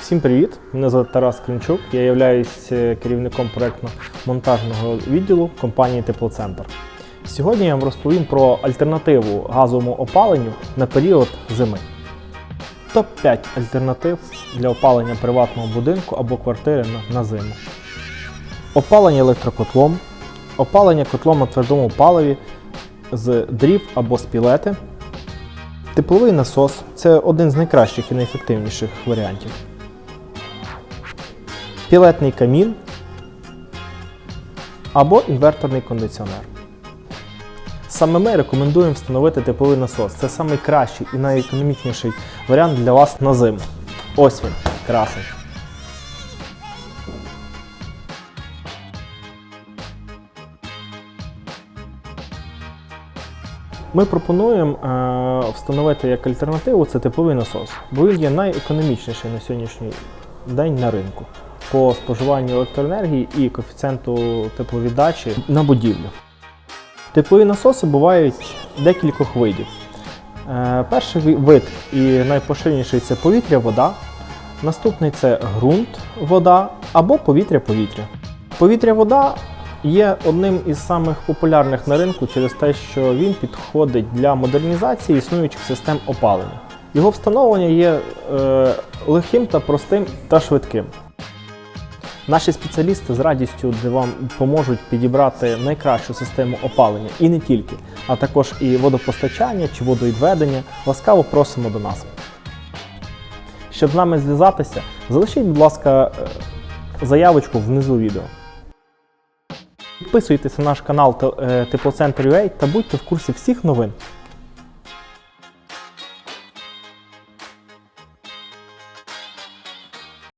Всім привіт! Мене звати Тарас Клінчук. Я являюсь е, керівником проєктно-монтажного відділу компанії Теплоцентр. Сьогодні я вам розповім про альтернативу газовому опаленню на період зими. Топ-5 альтернатив для опалення приватного будинку або квартири на, зиму. Опалення електрокотлом, опалення котлом на твердому паливі з дрів або з пілети. Тепловий насос це один з найкращих і найефективніших варіантів. Пілетний камін або інверторний кондиціонер. Саме ми рекомендуємо встановити тепловий насос. Це найкращий і найекономічніший варіант для вас на зиму. Ось він, красень. Ми пропонуємо е, встановити як альтернативу це тепловий насос, бо він є найекономічніший на сьогоднішній день на ринку по споживанню електроенергії і коефіцієнту тепловіддачі на будівлю. Теплові насоси бувають декількох видів. Е, перший вид і найпоширеніший це повітря-вода. Наступний це ґрунт, вода або повітря-повітря. Повітря-вода є одним із самих популярних на ринку через те, що він підходить для модернізації існуючих систем опалення. Його встановлення є е, легким та простим та швидким. Наші спеціалісти з радістю вам поможуть підібрати найкращу систему опалення і не тільки, а також і водопостачання чи водовідведення. Ласкаво просимо до нас. Щоб з нами зв'язатися, залишіть, будь ласка, е, заявочку внизу відео. Підписуйтесь на наш канал е, Теплоцентр.ua та будьте в курсі всіх новин.